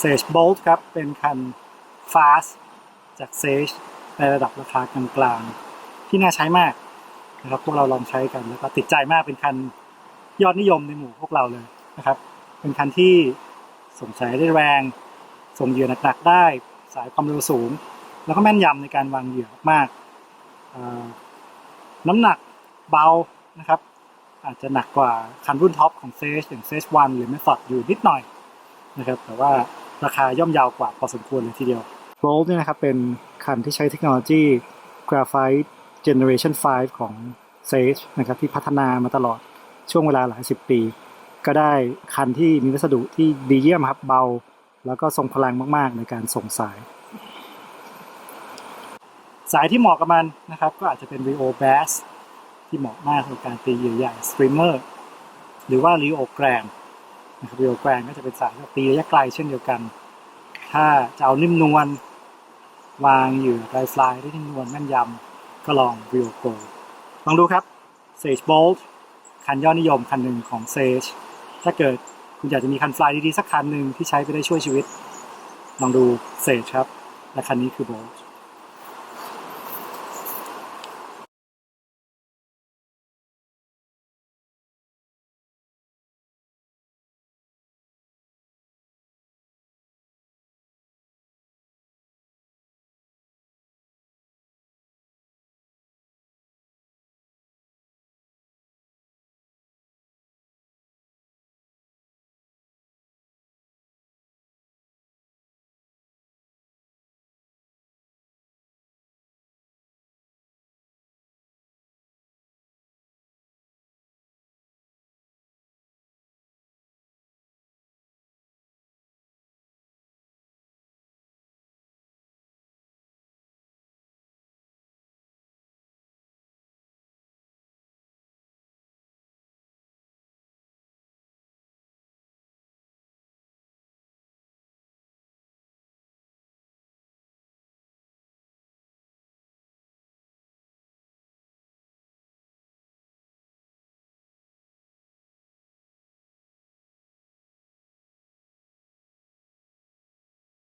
Sage Bolt ครับ เป็นคัน Fast จาก Sage ในระดับราคากลางๆ ที่น่าใช้มากนะครับพวกเราลองใช้กันแล้วก็ติดใจมากเป็นคันยอดนิยมในหมู่พวกเราเลยนะครับ เป็นคันที่ส่งสายได้แรง ส่งเหยื่อหนักๆได้สายความเร็วสูง แล้วก็แม่นยำในการวางเหยื่อมากน้ำหนักเบานะครับ อาจจะหนักกว่าคันรุ่นท็อปของ Sage อย่าง Sage 1หรือ Method อยู่นิดหน่อยนะครับ แต่ว่า ราคาย่อมยาวกว่าพอสมควรเลยทีเดียว Bolt เนี่ยนะครับเป็นคันที่ใช้เทคโนโลยี Graphite Generation 5ของ Sage นะครับที่พัฒนามาตลอดช่วงเวลาหลายสิบปี ก็ได้คันที่มีวัสดุที่ดีเยี่ยมครับเบา แล้วก็ทรงพลังมาก ๆ ในการส่งสาย สายที่เหมาะกับมันนะครับก็อาจจะเป็น Rio Bass ที่เหมาะมากในการตีเหยื่อใหญ่ Streamer หรือว่า Rio Grand นะครับ Rio Grand ก็จะเป็นสายตีระยะไกลเช่นเดียวกัน ถ้าจะเอานิ่มนวลวางเหยื่อไดฟลายได้นิ่มนวลแม่นยำก็ลอง Rio Go ลองดูครับ Sage Bolt คันยอดนิยมคันหนึ่งของ Sage ถ้าเกิดคุณอยากจะมีคันฟลายดีๆสักคันหนึ่งที่ใช้ไปได้ช่วยชีวิต ลองดู Sage ครับ และคันนี้คือ Bolt